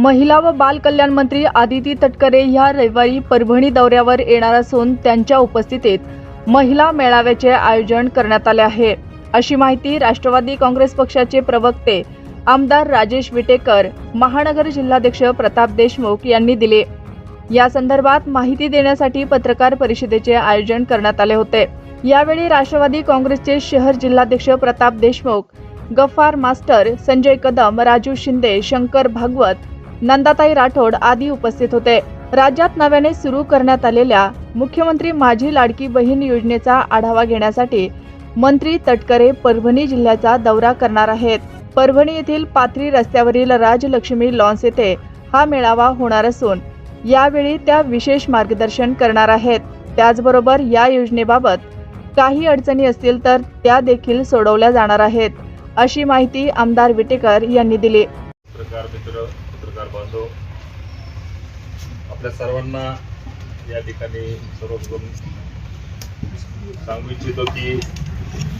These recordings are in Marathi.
महिला व बाल कल्याण मंत्री आदिती तटकरे ह्या रविवारी परभणी दौऱ्यावर येणार असून त्यांच्या उपस्थितीत महिला मेळाव्याचे आयोजन करण्यात आले आहे. अशी माहिती राष्ट्रवादी काँग्रेस पक्षाचे प्रवक्ते आमदार राजेश विटेकर महानगर जिल्हाध्यक्ष प्रताप देशमुख यांनी दिले. या संदर्भात माहिती देण्यासाठी पत्रकार परिषदेचे आयोजन करण्यात आले होते. यावेळी राष्ट्रवादी काँग्रेसचे शहर जिल्हाध्यक्ष प्रताप देशमुख गफ्फार मास्टर संजय कदम राजू शिंदे शंकर भागवत नंदाताई राठोड आदी उपस्थित होते. राज्यात नव्याने सुरू करण्यात आलेल्या मुख्यमंत्री माझी लाडकी बहीण योजनेचा आढावा घेण्यासाठी मंत्री तटकरे परभणी जिल्ह्याचा दौरा करणार आहेत. परभणी येथील पाथरी रस्त्यावरील राजलक्ष्मी लॉन्स येथे हा मेळावा होणार असून यावेळी त्या विशेष मार्गदर्शन करणार आहेत. त्याचबरोबर या योजनेबाबत काही अडचणी असतील तर त्या देखील सोडवल्या जाणार आहेत अशी माहिती आमदार विटेकर यांनी दिली. बांधव आपल्या सर्वांना या ठिकाणी सर्वप्रथम सांगू इच्छितो की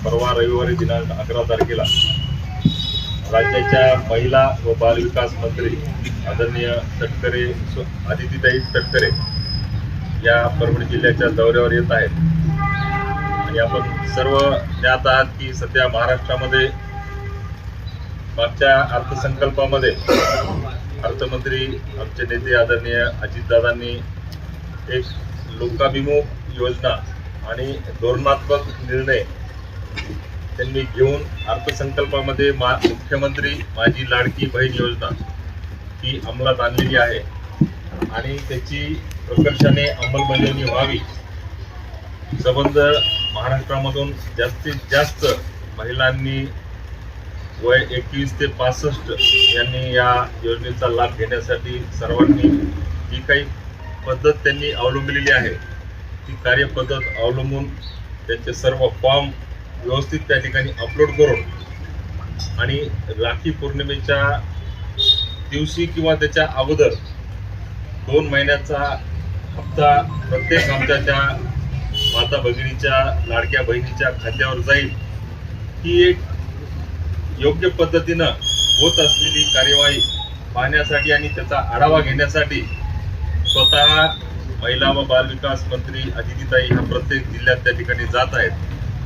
परवा रविवारी दिनांक अकरा तारखेला राज्याच्या महिला व बालविकास मंत्री आदरणीय तटकरे आदितीताई तटकरे या परभणी जिल्ह्याच्या दौऱ्यावर येत आहेत. आणि आपण सर्व ज्ञात आहात की सध्या महाराष्ट्रामध्ये मागच्या अर्थसंकल्पामध्ये अर्थमंत्री आमचे नेते आदरणीय अजितदादांनी एक लोकाभिमुख योजना आणि धोरणात्मक निर्णय त्यांनी घेऊन अर्थसंकल्पामध्ये मा मुख्यमंत्री माझी लाडकी बहीण योजना ही अंमलात आणलेली आहे. आणि त्याची प्रकर्षाने अंमलबजावणी व्हावी. संबंध महाराष्ट्रामधून जास्तीत जास्त महिलांनी वय एकवीस ते पासष्ट यांनी या योजनेचा लाभ घेण्यासाठी सर्वांनी जी काही पद्धत त्यांनी अवलंबलेली आहे ती कार्यपद्धत अवलंबून त्यांचे सर्व फॉर्म व्यवस्थित त्या ठिकाणी अपलोड करून आणि राखी पौर्णिमेच्या दिवशी किंवा त्याच्या अगोदर दोन महिन्याचा हप्ता प्रत्येक आमच्या माता भगिनीच्या लाडक्या बहिणीच्या खात्यावर जाईल ही एक योग्य पद्धतीनं होत असलेली कार्यवाही पाहण्यासाठी आणि त्याचा आढावा घेण्यासाठी स्वतः महिला व बालविकास मंत्री अदितीताई ह्या प्रत्येक जिल्ह्यात त्या ठिकाणी जात आहेत.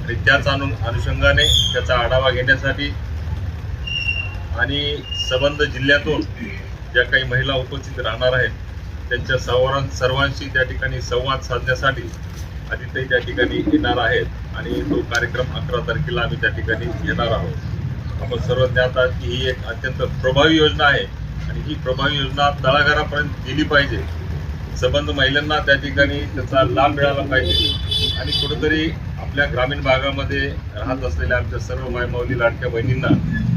आणि त्याच अनु अनुषंगाने त्याचा आढावा घेण्यासाठी आणि संबंध जिल्ह्यातून ज्या काही महिला उपस्थित राहणार आहेत त्यांच्या संवाद सर्वांशी त्या ठिकाणी संवाद साधण्यासाठी अदिताई त्या ठिकाणी येणार आहेत. आणि तो कार्यक्रम अकरा तारखेला आम्ही त्या ठिकाणी येणार आहोत. आपण सर्व ज्ञात आहात की ही एक अत्यंत प्रभावी योजना आहे आणि ही प्रभावी योजना तळागारापर्यंत गेली पाहिजे. संबंध महिलांना त्या ठिकाणी त्याचा लाभ मिळाला पाहिजे. आणि कुठंतरी आपल्या ग्रामीण भागामध्ये राहत असलेल्या आमच्या सर्व मायमावली लाडक्या बहिणींना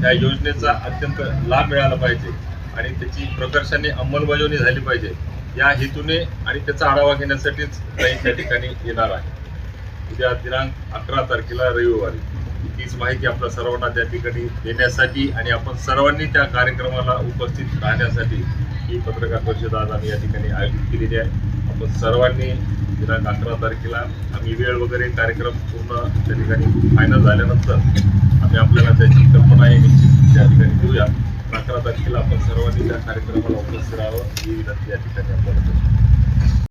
त्या योजनेचा अत्यंत लाभ मिळाला पाहिजे आणि त्याची प्रकर्षाने अंमलबजावणी झाली पाहिजे. या हेतूने आणि त्याचा आढावा घेण्यासाठीच काही त्या ठिकाणी येणार आहे. उद्या दिनांक अकरा तारखेला रविवारी. तीच माहिती आपल्या सर्वांना त्या ठिकाणी देण्यासाठी आणि आपण सर्वांनी त्या कार्यक्रमाला उपस्थित राहण्यासाठी ही पत्रकार परिषद आज आम्ही या ठिकाणी आयोजित केलेली आहे. आपण सर्वांनी दिनांक अकरा तारखेला आम्ही वेळ वगैरे कार्यक्रम पूर्ण त्या ठिकाणी फायनल झाल्यानंतर आम्ही आपल्याला त्याची कल्पना आहे निश्चित त्या ठिकाणी देऊया अकरा तारखेला आपण सर्वांनी त्या कार्यक्रमाला उपस्थित राहावं ही विनंती या ठिकाणी आपल्याला